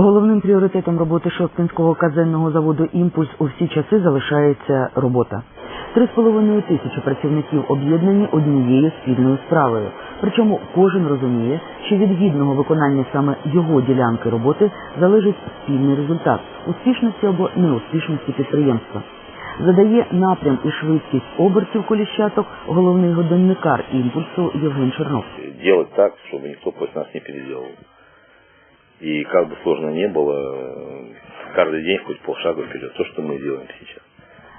Головним пріоритетом роботи Шосткинського казенного заводу Імпульс у всі часи залишається робота. Три з половиною тисячі працівників об'єднані однією спільною справою. Причому кожен розуміє, що від гідного виконання саме його ділянки роботи залежить спільний результат успішності або неуспішності підприємства. Задає напрям і швидкість обертів коліщаток головний годинникар імпульсу Євген Чернов. делать так, никто после нас не переделал. И как бы сложно не было, э, каждый день хоть полшага вперед. То, что мы делаем сейчас.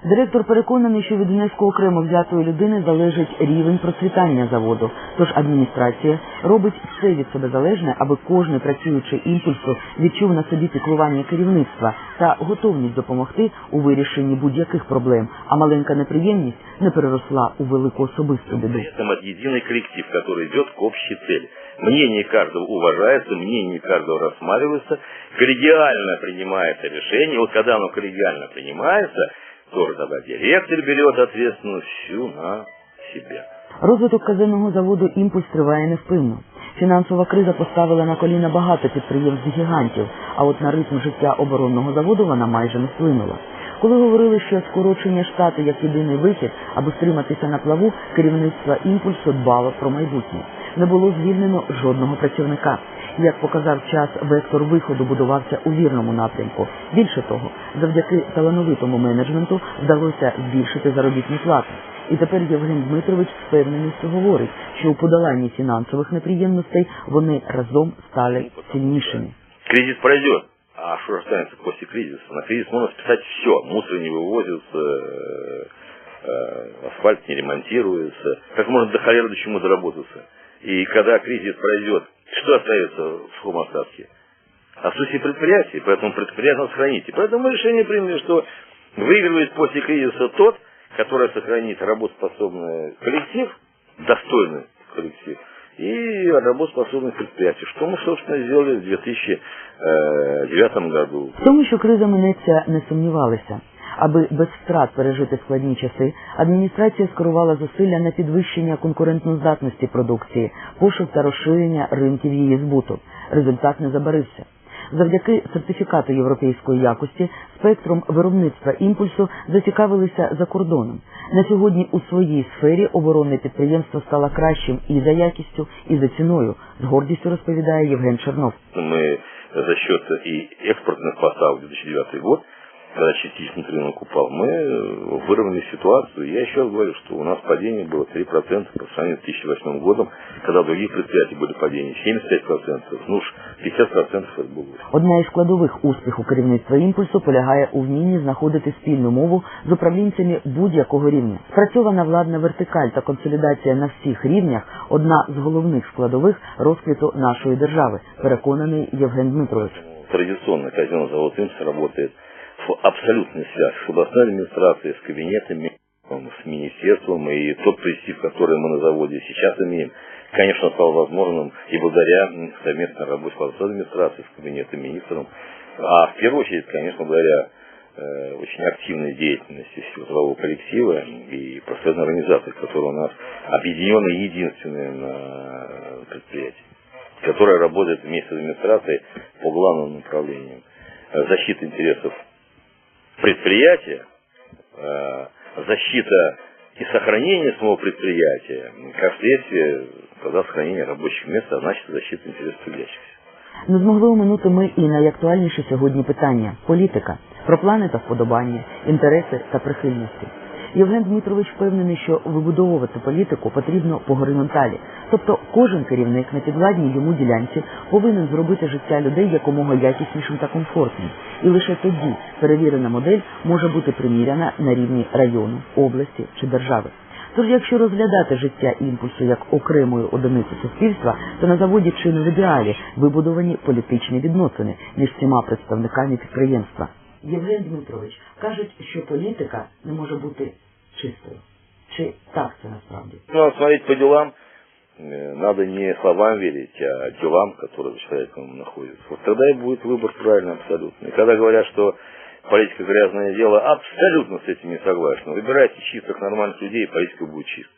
Директор переконаний, що від внеску окремо взятої людини залежить рівень процвітання заводу. Тож адміністрація робить все від себе залежне, аби кожний працюючий імпульсу відчув на собі піклування керівництва та готовність допомогти у вирішенні будь-яких проблем, а маленька неприємність не переросла у велику особисту біду. При этом это единый коллектив, который идет к общей цели. Мнение каждого уважается, мнение каждого рассматривается, коллегиально принимается решение. Вот когда оно коллегиально принимается, то тогда директор берет ответственность всю на себя. Розвиток казенного заводу імпульс триває невпинно. Фінансова криза поставила на коліна багато підприємств гігантів, а от на ритм життя оборонного заводу вона майже не вплинула. Коли говорили, що скорочення штату як єдиний вихід, аби стриматися на плаву, керівництво імпульсу дбало про майбутнє. Не було звільнено жодного працівника Як показав час, вектор виходу будувався у вірному напрямку. Більше того, завдяки талановитому менеджменту вдалося збільшити заробітні плати. І тепер Євген Дмитрович з впевненістю говорить, що у подоланні фінансових неприємностей вони разом стали сильнішими. Кризис пройдет. А что же останется после кризиса? На кризис можно списать все. Мусор не вывозится, э, э, асфальт не ремонтируется. Как можно до холеры до чему доработаться? И когда кризис пройдет, что остается в сухом остатке? Отсутствие предприятий, поэтому предприятие надо сохранить. И поэтому мы решение приняли, что выигрывает после кризиса тот, который сохранит работоспособный коллектив, достойный коллектив, и работоспособных предприятий, что мы, собственно, сделали в 2009 году. В тому, що криза минеться, не сумнівалися. Аби без втрат пережити складні часи, адміністрація скерувала зусилля на підвищення конкурентноздатності продукції, пошук та розширення ринків її збуту. Результат не забарився. Завдяки сертифікату європейської якості спектром виробництва імпульсу зацікавилися за кордоном. На сьогодні у своїй сфері оборонне підприємство стало кращим і за якістю, і за ціною. З гордістю розповідає Євген Чернов. Мы за счет и экспортных поставок 2009 год, когда частично рынок упал, мы э, выровняли ситуацию. Я еще раз говорю, что у нас падение было 3% по сравнению с 2008 годом, когда у других предприятий были падения 75%, ну уж 50% это было. Одна із складових успіху керівництва імпульсу полягає у вмінні знаходити спільну мову з управлінцями будь-якого рівня. Спрацьована владна вертикаль та консолідація на всіх рівнях одна з головних складових розквіту нашої держави, переконаний Євген Дмитрович. Традиционно казенный завод «Имс» работает в абсолютной связи с областной администрацией, с кабинетами, с министерством. И тот престиж, который мы на заводе сейчас имеем, конечно, стал возможным и благодаря совместной работе с областной администрацией, с кабинетом министром. А в первую очередь, конечно, благодаря э, очень активной деятельности трудового коллектива и профессиональной организации, которая у нас объединена единственная на предприятии, которая работает вместе с администрацией по главным направлениям. Защита интересов предприятия, э, защита и сохранение самого предприятия, как следствие, тогда сохранение рабочих мест, а значит защита интересов трудящихся. Не змогли оминути ми і найактуальніше сьогодні питання політика про плани та вподобання, інтереси та прихильності. Євген Дмитрович впевнений, що вибудовувати політику потрібно по горизонталі, тобто кожен керівник на підвладній йому ділянці повинен зробити життя людей якомога якіснішим та комфортним. І лише тоді перевірена модель може бути приміряна на рівні району, області чи держави. Тож, якщо розглядати життя імпульсу як окремою одиницю суспільства, то на заводі чи не в ідеалі вибудовані політичні відносини між всіма представниками підприємства. Євген Дмитрович кажуть, що політика не може бути чистою. Чи так це насправді? Надо смотреть по делам, Э, надо не словам верить, а делам, которые за человеком находятся. Вот тогда и будет выбор правильный абсолютно. И когда говорят, что политика грязное дело, абсолютно с этим не согласен. Выбирайте чистых, нормальных людей, и политика будет чистой.